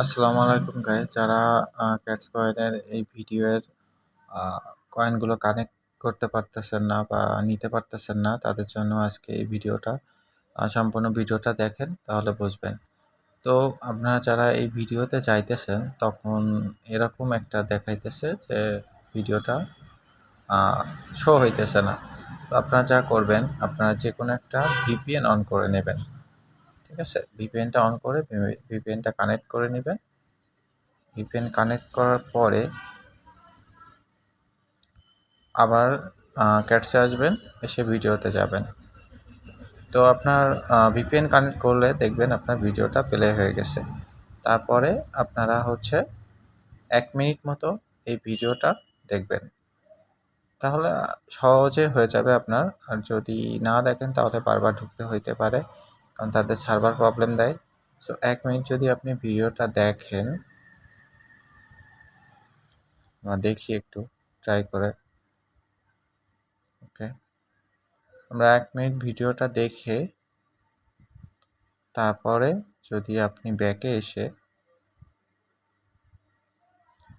আসসালামু আলাইকুম গাইস যারা ক্যাটস কয়েনের এই ভিডিওর কয়েনগুলো কানেক্ট করতে পারতেছেন না বা নিতে পারতেছেন না, তাদের জন্য আজকে এই ভিডিওটা সম্পূর্ণ ভিডিওটা দেখেন, তাহলে বুঝবেন। তো আপনারা যারা এই ভিডিওতে যাইতেছেন, তখন এরকম একটা দেখাইতেছে যে ভিডিওটা শো হইতেছে না। তো আপনারা যা করবেন, আপনারা যে কোনো একটা ভিপিএন অন করে নেবেন। ঠিক আছে? ভিপিএনটা অন করে ভিপিএনটা কানেক্ট করে নেবেন। ভিপিএন কানেক্ট করার পরে আবার ক্যাটসে আসবেন, এসে ভিডিওতে যাবেন। তো আপনার ভিপিএন কানেক্ট করলে দেখবেন আপনার ভিডিওটা প্লে হয়ে গেছে। তারপরে আপনারা হচ্ছে এক মিনিট মতো এই ভিডিওটা দেখবেন। তাহলে সহজে হয়ে যাবে আপনার। আর যদি না দেখেন, তাহলে বারবার ঢুকতে হইতে পারে। কারণ তাদের সার্ভার প্রবলেম দেয়। সো এক মিনিট যদি আপনি ভিডিওটা দেখেন, আমরা দেখি একটু ট্রাই করে। ওকে আমরা এক মিনিট ভিডিওটা দেখে, তারপরে যদি আপনি ব্যাকে এসে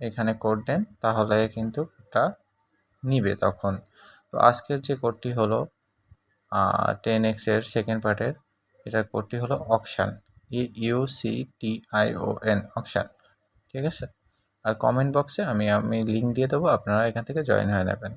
এখানে কোড দেন, তাহলে কিন্তু ওটা নিবে তখন। তো আজকের যে কোডটি হলো টেন এক্সের সেকেন্ড পার্টের এটার কোডটি হলো auction E U C T I O N auction, ঠিক আছে? আর কমেন্ট বক্সে আমি আমি লিঙ্ক দিয়ে দেবো, আপনারা এখান থেকে জয়েন হয়ে নেবেন।